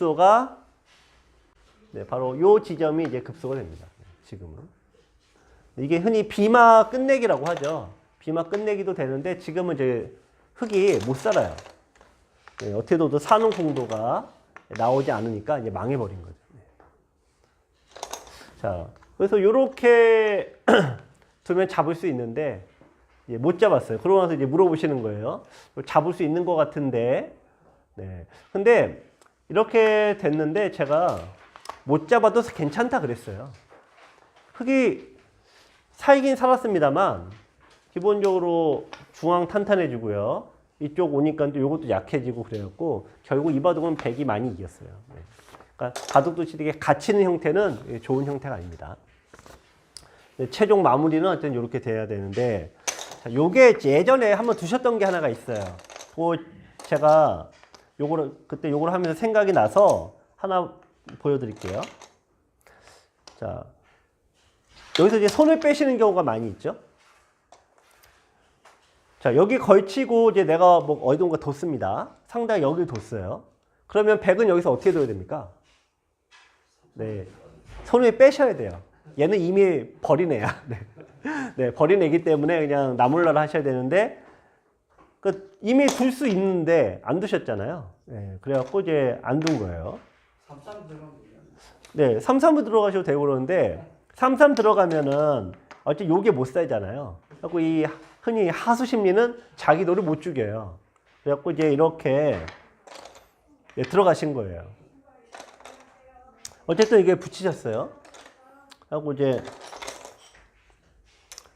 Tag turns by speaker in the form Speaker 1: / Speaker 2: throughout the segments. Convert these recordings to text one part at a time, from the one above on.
Speaker 1: 급소가 네, 바로 요 지점이 이제 급소가 됩니다. 네, 지금은. 이게 흔히 비마 끝내기라고 하죠. 비마 끝내기도 되는데 지금은 이제 흙이 못 살아요. 네, 어떻게 둬도 사는 공도가 나오지 않으니까 이제 망해버린 거죠. 네. 자, 그래서 이렇게 두면 잡을 수 있는데 이제 못 잡았어요. 그러고 나서 이제 물어보시는 거예요. 잡을 수 있는 것 같은데, 네. 근데 이렇게 됐는데 제가 못 잡아도 괜찮다 그랬어요. 흙이 살긴 살았습니다만 기본적으로 중앙 탄탄해지고요. 이쪽 오니까 또 이것도 약해지고 그래갖고 결국 이 바둑은 백이 많이 이겼어요. 네. 그러니까 바둑도 되게 갇히는 형태는 좋은 형태가 아닙니다. 네, 최종 마무리는 어쨌든 이렇게 돼야 되는데 자, 요게 예전에 한번 두셨던 게 하나가 있어요. 그 제가 요거를 그때 요걸 하면서 생각이 나서 하나 보여드릴게요. 자 여기서 이제 손을 빼시는 경우가 많이 있죠. 자 여기 걸치고 이제 내가 뭐 어디론가 뒀습니다. 상당히 여기 뒀어요. 그러면 백은 여기서 어떻게 둬야 됩니까? 네, 손을 빼셔야 돼요. 얘는 이미 버린 애야. 네. 네, 버린 애기 때문에 그냥 나몰라라 하셔야 되는데, 그 이미 둘 수 있는데 안 두셨잖아요. 네, 그래갖고 이제 안 둔 거예요.
Speaker 2: 삼삼 들어가면
Speaker 1: 네, 3-3을 들어가셔도 되고 그러는데, 3-3 들어가면은 어째 요게 못 살잖아요. 그래갖고 이 흔히 하수 심리는 자기 돌을 못 죽여요. 그래갖고 이제 이렇게 네, 들어가신 거예요. 어쨌든 이게 붙이셨어요. 하고 이제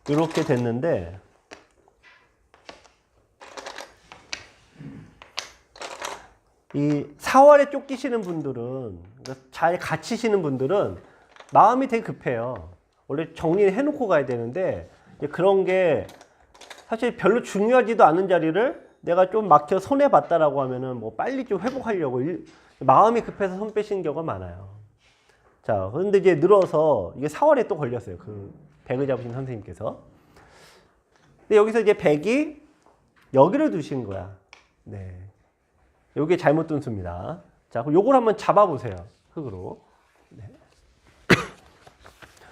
Speaker 1: 이렇게 됐는데 이 사활에 쫓기시는 분들은 그러니까 잘 갇히시는 분들은 마음이 되게 급해요. 원래 정리를 해놓고 가야 되는데 그런 게 사실 별로 중요하지도 않은 자리를 내가 좀 막혀 손해 봤다라고 하면은 뭐 빨리 좀 회복하려고 일- 마음이 급해서 손 빼시는 경우가 많아요. 자, 그런데 이제 늘어서 이게 4월에 또 걸렸어요. 그 백을 잡으신 선생님께서. 근데 여기서 이제 백이 여기를 두신 거야. 네. 요게 잘못 둔 수입니다. 자, 그럼 요걸 한번 잡아보세요. 흙으로. 네.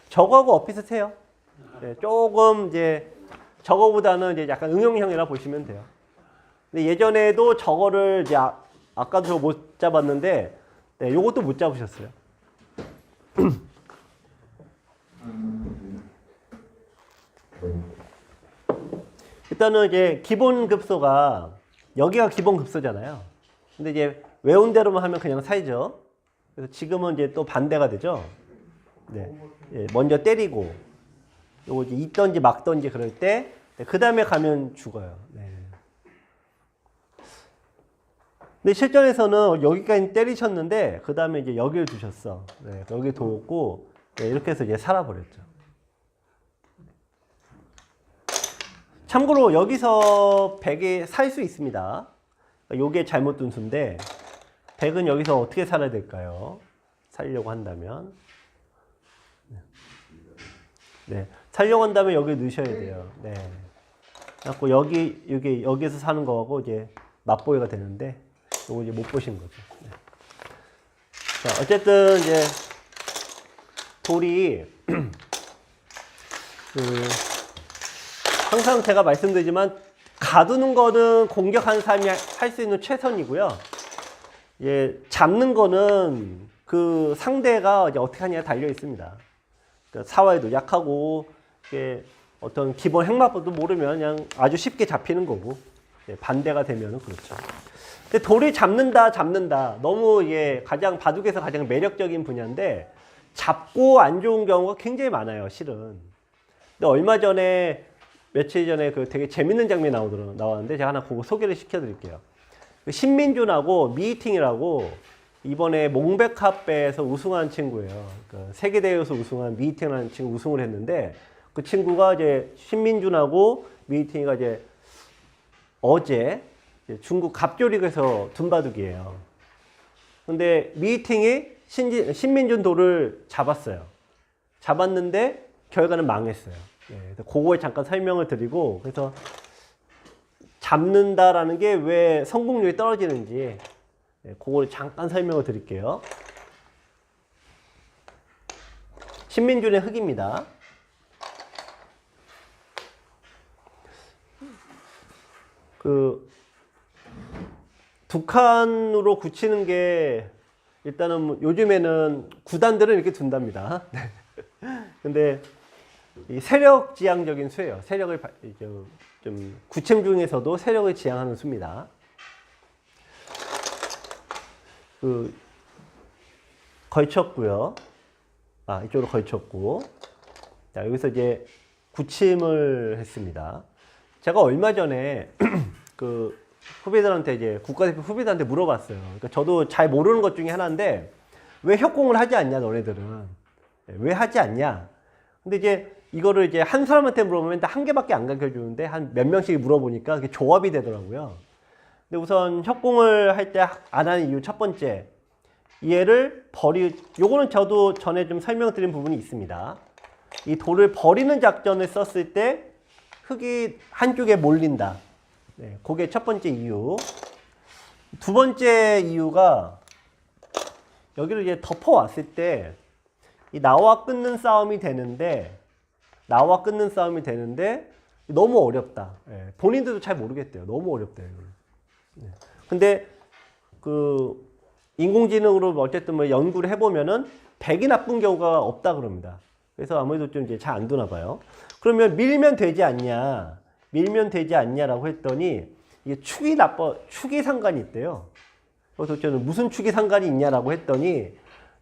Speaker 1: 저거하고 엇비슷해요. 네, 조금 이제 저거보다는 이제 약간 응용형이라 보시면 돼요. 근데 예전에도 저거를 이제 아, 아까도 저거 못 잡았는데, 네, 요것도 못 잡으셨어요. 일단은 이제 기본 급소가 여기가 기본 급소잖아요. 근데 이제 외운 대로만 하면 그냥 살죠. 그래서 지금은 이제 또 반대가 되죠. 네. 예, 먼저 때리고 요거 이제 있던지 막던지 그럴 때그 다음에 가면 죽어요. 네. 근데 실전에서는 여기까지 때리셨는데 그 다음에 이제 여기를 두셨어. 네, 여기 뒀고 네, 이렇게 해서 이제 살아버렸죠. 참고로 여기서 100이 살 수 있습니다. 요게 잘못 둔 수인데 100은 여기서 어떻게 살아야 될까요? 살려고 한다면 네, 살려고 한다면 여기 넣으셔야 돼요. 네. 그래갖고 여기 여기 여기에서 사는 거하고 이제 맞보기가 되는데 요거 이제 못 보신 거죠. 네. 자, 어쨌든 이제 돌이 그 항상 제가 말씀드리지만 가두는 거는 공격하는 사람이 할 수 있는 최선이고요. 예, 잡는 거는 그 상대가 이제 어떻게 하냐에 달려 있습니다. 그러니까 사활도 약하고 어떤 기본 핵마법도 모르면 그냥 아주 쉽게 잡히는 거고 예, 반대가 되면은 그렇죠. 근데 돌을 잡는다, 잡는다. 너무 이게 가장 바둑에서 가장 매력적인 분야인데 잡고 안 좋은 경우가 굉장히 많아요, 실은. 근데 얼마 전에 며칠 전에 그 되게 재밌는 장면이 나오더라 나왔는데 제가 하나 그거 소개를 시켜드릴게요. 그 신민준하고 미팅이라고 이번에 몽백합배에서 우승한 친구예요. 그 세계대회에서 우승한 미팅이라는 친구 우승을 했는데 그 친구가 이제 신민준하고 미팅이가 이제 어제 이제 중국 갑조릭에서 둔바둑이에요. 근데 미팅이 신지, 신민준 돌을 잡았어요. 잡았는데 결과는 망했어요. 예, 그거에 잠깐 설명을 드리고 그래서 잡는다라는 게 왜 성공률이 떨어지는지 네, 그걸 잠깐 설명을 드릴게요. 신민준의 흙입니다. 그 두 칸으로 굳히는 게 일단은 뭐 요즘에는 구단들은 이렇게 둔답니다. 네. 근데 이 세력 지향적인 수예요. 세력을 좀- 좀 구층 중에서도 세력을 지향하는 수입니다. 그 걸쳤고요. 아 이쪽으로 걸쳤고, 자 여기서 이제 구침을 했습니다. 제가 얼마 전에 그 후배들한테 이제 국가대표 후배들한테 물어봤어요. 그러니까 저도 잘 모르는 것 중에 하나인데 왜 협공을 하지 않냐 너네들은 네, 왜 하지 않냐? 근데 이제 이거를 이제 한 사람한테 물어보면 딱한 개밖에 안 가르쳐 주는데 한 몇 명씩 물어보니까 그게 조합이 되더라고요. 근데 우선 협공을 할 때 안 하는 이유 첫 번째 얘를 버리 요거는 저도 전에 좀 설명드린 부분이 있습니다. 이 돌을 버리는 작전을 썼을 때 흙이 한쪽에 몰린다. 네, 그게 첫 번째 이유. 두 번째 이유가 여기를 이제 덮어왔을 때 이 나와 끊는 싸움이 되는데 나와 끊는 싸움이 되는데 너무 어렵다. 예, 본인들도 잘 모르겠대요. 너무 어렵대요. 네. 근데 그 인공지능으로 어쨌든 뭐 연구를 해보면은 백이 나쁜 경우가 없다 그럽니다. 그래서 아무래도 좀 이제 잘 안 두나 봐요. 그러면 밀면 되지 않냐? 밀면 되지 않냐라고 했더니 이게 축이 나빠 축이 상관이 있대요. 그래서 저는 무슨 축이 상관이 있냐라고 했더니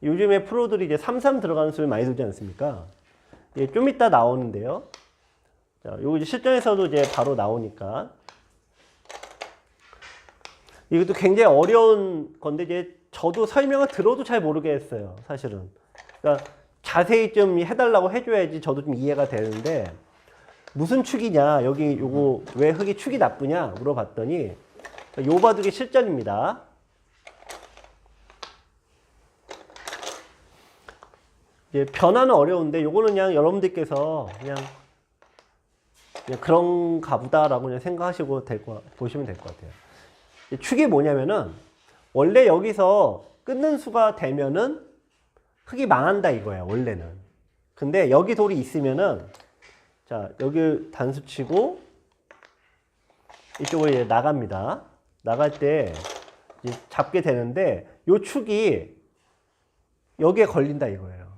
Speaker 1: 요즘에 프로들이 이제 삼삼 들어가는 수를 많이 두지 않습니까? 예, 좀 이따 나오는데요. 자, 요거 이제 실전에서도 이제 바로 나오니까. 이것도 굉장히 어려운 건데 이제 저도 설명을 들어도 잘 모르겠어요, 사실은. 그러니까 자세히 좀 해달라고 해줘야지 저도 좀 이해가 되는데 무슨 축이냐, 여기 요거 왜 흙이 축이 나쁘냐 물어봤더니 요 바둑이 실전입니다. 이제 변화는 어려운데 요거는 그냥 여러분들께서 그냥, 그런가 보다라고 그냥 생각하시고 될 거, 보시면 될 것 같아요. 이 축이 뭐냐면은 원래 여기서 끊는 수가 되면은 흙이 망한다 이거야 원래는. 근데 여기 돌이 있으면은 자 여기 단수 치고 이쪽으로 이제 나갑니다. 나갈 때 잡게 되는데 요 축이 여기에 걸린다 이거예요.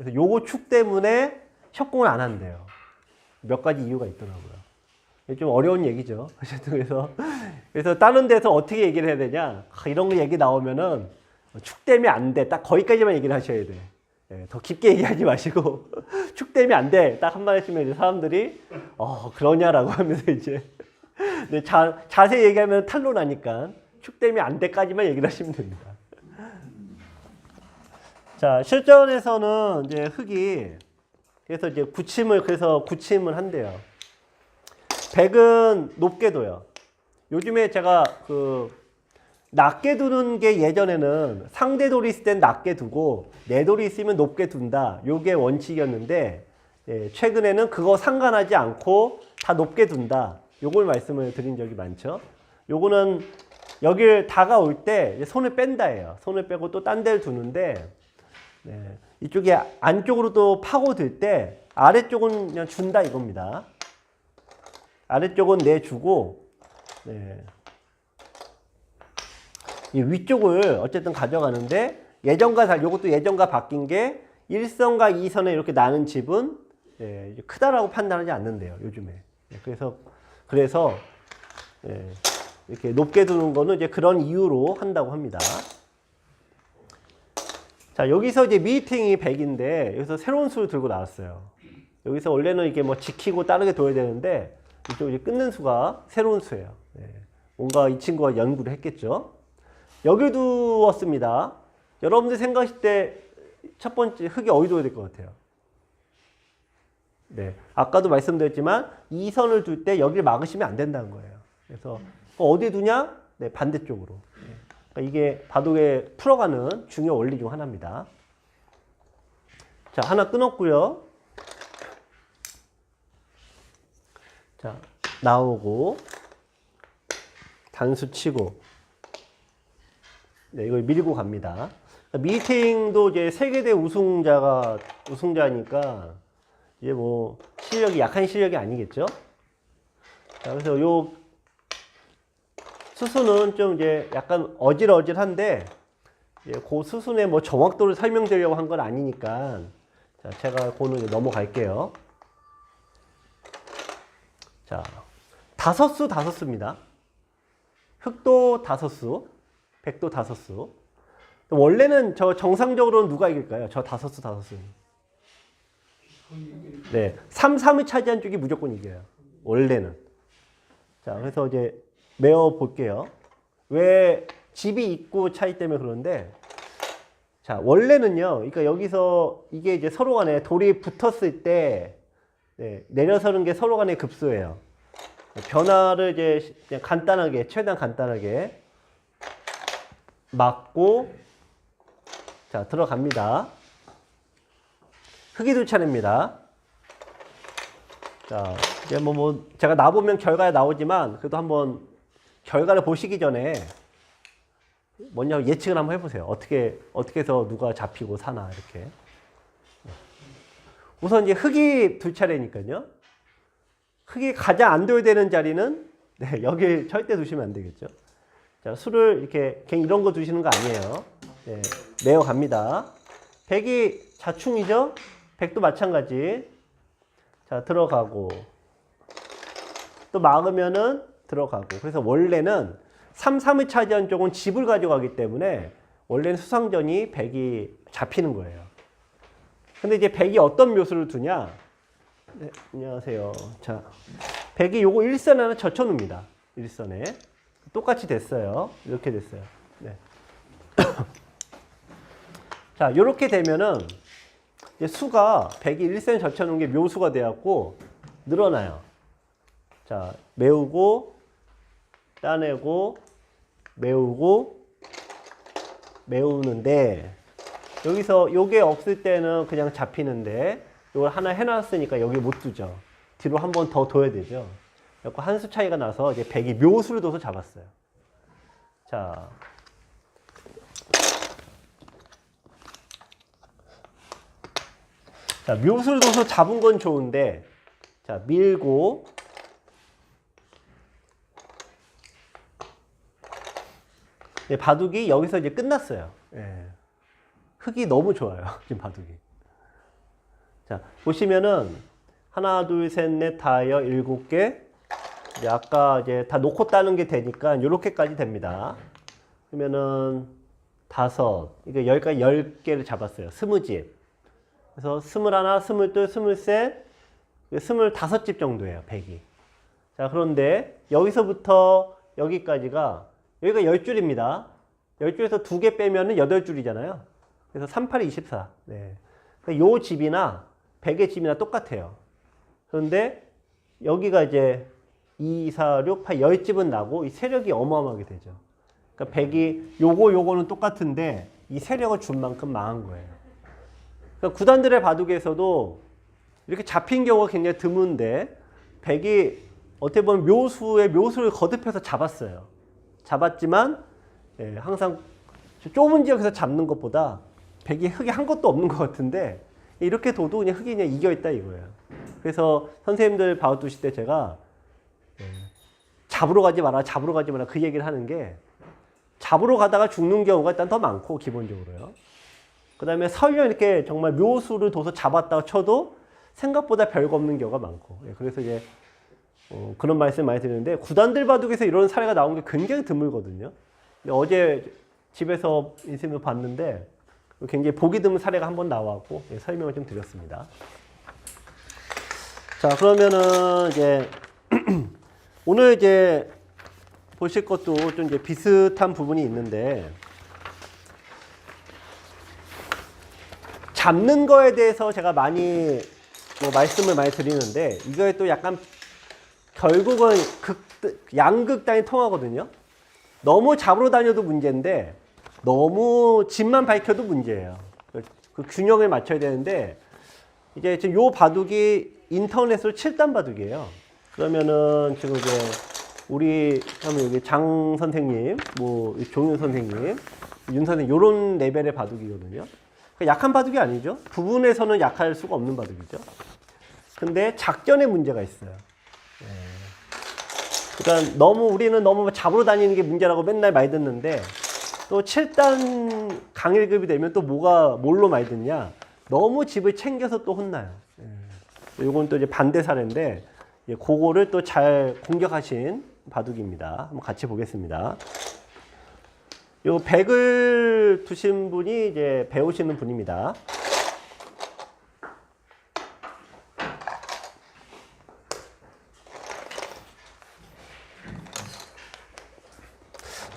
Speaker 1: 그래서 요거 축 때문에 협공을 안 한대요. 몇 가지 이유가 있더라고요. 좀 어려운 얘기죠. 어쨌든 그래서 그래서 다른 데서 어떻게 얘기를 해야 되냐 아, 이런 거 얘기 나오면은 축 때문에 안 돼. 딱 거기까지만 얘기를 하셔야 돼. 예, 더 깊게 얘기하지 마시고 축 때문에 안 돼. 딱한번 했으면 이제 사람들이 어 그러냐라고 하면서 이제 자, 자세히 얘기하면 탄로 나니까 축 때문에 안 돼까지만 얘기를 하시면 됩니다. 자 실전에서는 이제 흙이 그래서 이제 구침을 그래서 구침을 한대요. 백은 높게 둬요. 요즘에 제가 그 낮게 두는 게 예전에는 상대 돌이 있을 땐 낮게 두고 내 돌이 있으면 높게 둔다. 요게 원칙이었는데 예, 최근에는 그거 상관하지 않고 다 높게 둔다. 요걸 말씀을 드린 적이 많죠. 요거는 여길 다가올 때 손을 뺀다예요. 손을 빼고 또 딴 데를 두는데 네, 이쪽에 안쪽으로 또 파고들 때 아래쪽은 그냥 준다 이겁니다. 아래쪽은 내주고 네. 이 위쪽을 어쨌든 가져가는데 예전과 달 요것도 예전과 바뀐 게 1선과 2선에 이렇게 나는 집은 예, 크다라고 판단하지 않는데요 요즘에 예, 그래서 그래서 예, 이렇게 높게 두는 거는 이제 그런 이유로 한다고 합니다. 자 여기서 이제 미팅이 100인데 여기서 새로운 수를 들고 나왔어요. 여기서 원래는 이게 뭐 지키고 다르게 둬야 되는데 이쪽 이제 끊는 수가 새로운 수예요. 네. 뭔가 이 친구가 연구를 했겠죠. 여기 두었습니다. 여러분들 생각하실 때 첫 번째 흙이 어디 둬야 될 것 같아요? 네. 아까도 말씀드렸지만 이 선을 둘 때 여기를 막으시면 안 된다는 거예요. 그래서 어디 두냐? 네, 반대쪽으로. 네. 그러니까 이게 바둑에 풀어가는 중요 원리 중 하나입니다. 자, 하나 끊었고요. 자, 나오고 단수 치고 네, 이걸 밀고 갑니다. 미팅도 이제 세계대 우승자가 우승자니까 이제 뭐 실력이 약한 실력이 아니겠죠. 자, 그래서 요 수순은 좀 이제 약간 어질어질한데 예, 그 수순의 뭐 정확도를 설명드리려고 한 건 아니니까 자, 제가 이제 넘어갈게요. 자, 다섯 수 다섯 수입니다. 흑도 다섯 수, 백도 다섯 수. 원래는 저 정상적으로는 누가 이길까요? 저 다섯 수 다섯 수. 네, 3, 3을 차지한 쪽이 무조건 이겨요. 원래는. 자, 그래서 이제 메어 볼게요. 왜 집이 있고 차이 때문에 그런데 자, 원래는요. 그러니까 여기서 이게 이제 서로 간에 돌이 붙었을 때 네, 내려서는 게 서로 간의 급수예요. 변화를 이제 그냥 간단하게 최대한 간단하게 막고 자, 들어갑니다. 흑이 두 차례입니다. 자, 이제 뭐, 뭐, 제가 나보면 결과가 나오지만, 그래도 한번 결과를 보시기 전에, 뭐냐 예측을 한번 해보세요. 어떻게, 어떻게 해서 누가 잡히고 사나, 이렇게. 우선 이제 흑이 두 차례니까요. 흑이 가장 안 둬야 되는 자리는, 네, 여기 절대 두시면 안 되겠죠. 자, 술을 이렇게, 그냥 이런 거 두시는 거 아니에요. 네, 내어 갑니다. 백이 자충이죠? 백도 마찬가지. 자, 들어가고. 또 막으면은 들어가고. 그래서 원래는 3, 3을 차지한 쪽은 집을 가져가기 때문에 원래는 수상전이 100이 잡히는 거예요. 근데 이제 100이 어떤 묘수를 두냐? 네, 안녕하세요. 자, 100이 요거 일선 하나 젖혀 놓습니다. 일선에. 똑같이 됐어요. 이렇게 됐어요. 네. 자, 요렇게 되면은 수가 100이 1cm 젖혀놓은 게 묘수가 되었고 늘어나요. 자, 메우고 따내고 메우고 메우는데 여기서 요게 없을 때는 그냥 잡히는데 이걸 하나 해놨으니까 여기 못 두죠. 뒤로 한 번 더 둬야 되죠. 그래서 한 수 차이가 나서 이제 100이 묘수를 둬서 잡았어요. 자, 자, 묘수를 둬서 잡은 건 좋은데, 자, 밀고, 네, 바둑이 여기서 이제 끝났어요. 예. 흙이 너무 좋아요. 지금 바둑이. 자, 보시면은, 하나, 둘, 셋, 넷, 다여, 일곱 개. 이제 아까 이제 다 놓고 따는 게 되니까, 요렇게까지 됩니다. 그러면은, 다섯, 이게 여기까지 열 개를 잡았어요. 스무 집. 그래서 스물하나, 스물둘, 스물셋, 스물다섯 집 정도예요, 백이. 자, 그런데 여기서부터 여기까지가 여기가 열 줄입니다. 열 줄에서 두개 빼면은 여덟 줄이잖아요. 그래서 38, 24. 네. 그러니까 요 집이나 백의 집이나 똑같아요. 그런데 여기가 이제 2, 4, 6, 8, 10집은 나고 이 세력이 어마어마하게 되죠. 그러니까 백이 요거 요거는 똑같은데 이 세력을 준 만큼 망한 거예요. 그러니까 구단들의 바둑에서도 이렇게 잡힌 경우가 굉장히 드문데 백이 어떻게 보면 묘수의 묘수를 거듭해서 잡았어요. 잡았지만 예, 항상 좁은 지역에서 잡는 것보다 백이 흙이 한 것도 없는 것 같은데 이렇게 둬도 그냥 흙이 그냥 이겨 있다 이거예요. 그래서 선생님들 바둑 두실 때 제가 예, 잡으러 가지 마라, 잡으러 가지 마라 그 얘기를 하는 게 잡으러 가다가 죽는 경우가 일단 더 많고 기본적으로요. 그 다음에 설령 이렇게 정말 묘수를 둬서 잡았다고 쳐도 생각보다 별거 없는 경우가 많고. 예, 그래서 이제 어, 그런 말씀 많이 드리는데 구단들 바둑에서 이런 사례가 나온 게 굉장히 드물거든요. 근데 어제 집에서 인생을 봤는데 굉장히 보기 드문 사례가 한 번 나왔고 예, 설명을 좀 드렸습니다. 자 그러면은 이제 오늘 이제 보실 것도 좀 이제 비슷한 부분이 있는데 잡는 거에 대해서 제가 많이 뭐 말씀을 많이 드리는데 이거에 또 약간 결국은 극, 양극단이 통하거든요. 너무 잡으러 다녀도 문제인데 너무 집만 밝혀도 문제예요. 그, 그 균형을 맞춰야 되는데 이제 지금 요 바둑이 인터넷으로 7단 바둑이에요. 그러면은 지금 이제 우리 여기 장 선생님, 뭐 종윤 선생님 윤 선생 요런 레벨의 바둑이거든요. 그러니까 약한 바둑이 아니죠. 부분에서는 약할 수가 없는 바둑이죠. 근데 작전에 문제가 있어요. 예. 그러니까 너무 우리는 너무 잡으러 다니는 게 문제라고 맨날 많이 듣는데 또 7단 강일급이 되면 또 뭐가 뭘로 많이 듣냐? 너무 집을 챙겨서 또 혼나요. 예. 요건 또 이제 반대 사례인데 예, 그거를 또 잘 공격하신 바둑입니다. 한번 같이 보겠습니다. 요 백을 두신 분이 이제 배우시는 분입니다.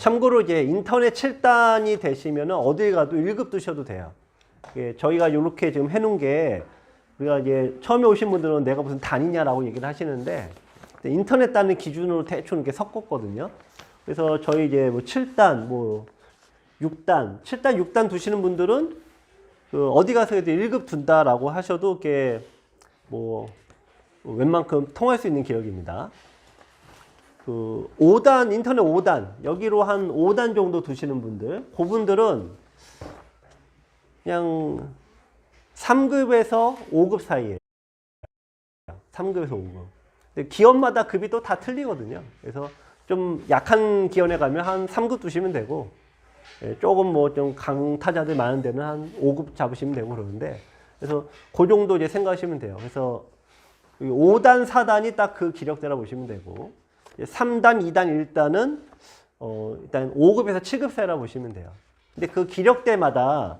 Speaker 1: 참고로 이제 인터넷 7단이 되시면 어딜 가도 1급 두셔도 돼요. 예, 저희가 이렇게 지금 해놓은 게 우리가 이제 처음에 오신 분들은 내가 무슨 단이냐라고 얘기를 하시는데 인터넷 단을 기준으로 대충 이렇게 섞었거든요. 그래서 저희 이제 뭐 7단, 뭐 6단, 7단, 6단 두시는 분들은 그 어디 가서 이제 1급 둔다라고 하셔도 이게 뭐 웬만큼 통할 수 있는 기억입니다. 그 5단 인터넷 5단 여기로 한 5단 정도 두시는 분들 그분들은 그냥 3급에서 5급 사이에. 3급에서 5급. 근데 기업마다 급이 또 다 틀리거든요. 그래서 좀 약한 기원에 가면 한 3급 두시면 되고 예, 조금 뭐 좀 강타자들 많은 데는 한 5급 잡으시면 되고 그러는데 그래서 그 정도 이제 생각하시면 돼요. 그래서 5단 4단이 딱 그 기력대라 보시면 되고 3단, 2단, 1단은 어, 일단 5급에서 7급세라 보시면 돼요. 근데 그 기력대마다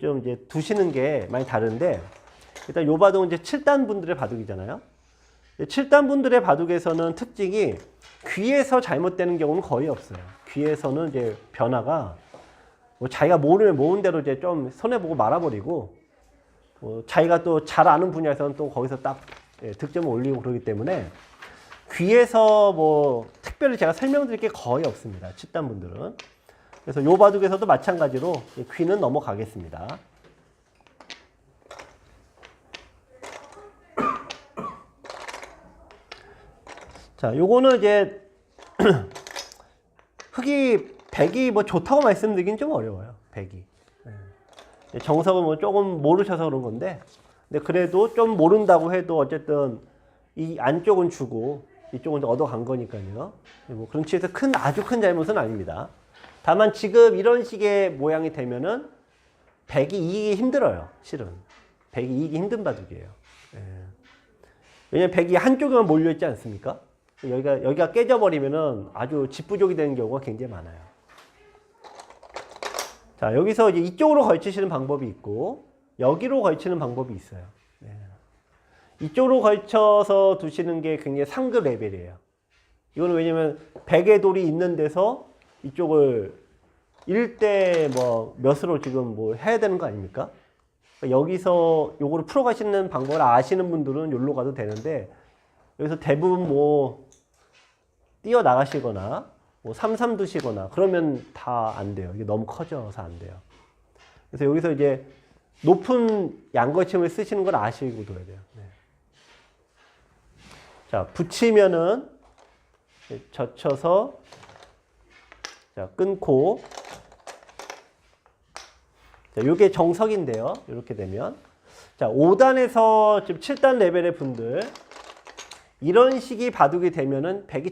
Speaker 1: 좀 이제 두시는 게 많이 다른데 일단 요 바둑은 이제 7단 분들의 바둑이잖아요. 7단 분들의 바둑에서는 특징이 귀에서 잘못되는 경우는 거의 없어요. 귀에서는 이제 변화가 뭐 자기가 모르면 모은 대로 이제 좀 손해보고 말아버리고 뭐 자기가 또 잘 아는 분야에서는 또 거기서 딱 예, 득점을 올리고 그러기 때문에 귀에서 뭐 특별히 제가 설명드릴 게 거의 없습니다. 7단 분들은. 그래서 요 바둑에서도 마찬가지로 귀는 넘어가겠습니다. 자, 요거는 이제 흙이 백이 뭐 좋다고 말씀드리긴 좀 어려워요. 백이. 예. 정석은 뭐 조금 모르셔서 그런 건데, 근데 그래도 좀 모른다고 해도 어쨌든 이 안쪽은 주고 이쪽은 얻어간 거니까요. 뭐 그런 취에서 큰 아주 큰 잘못은 아닙니다. 다만 지금 이런 식의 모양이 되면은 백이 이기기 힘들어요. 실은 백이 이기기 힘든 바둑이에요. 예. 왜냐면 백이 한쪽에만 몰려 있지 않습니까? 여기가 여기가 깨져버리면은 아주 집부족이 되는 경우가 굉장히 많아요. 자 여기서 이제 이쪽으로 걸치시는 방법이 있고 여기로 걸치는 방법이 있어요. 예. 이쪽으로 걸쳐서 두시는 게 굉장히 상급 레벨이에요. 이거는 왜냐면 백의 돌이 있는 데서 이쪽을 1대 뭐 몇으로 지금 뭐 해야 되는 거 아닙니까? 그러니까 여기서 요거를 풀어가시는 방법을 아시는 분들은 여기로 가도 되는데 여기서 대부분 뭐 뛰어나가시거나 뭐 삼삼 두시거나 그러면 다 안 돼요. 이게 너무 커져서 안 돼요. 그래서 여기서 이제 높은 양거침을 쓰시는 걸 아시고 둬야 돼요. 네. 자, 붙이면은 젖혀서 자, 끊고 자, 요게 정석인데요. 이렇게 되면 자, 5단에서 지금 7단 레벨의 분들 이런 식이 바둑이 되면은 백이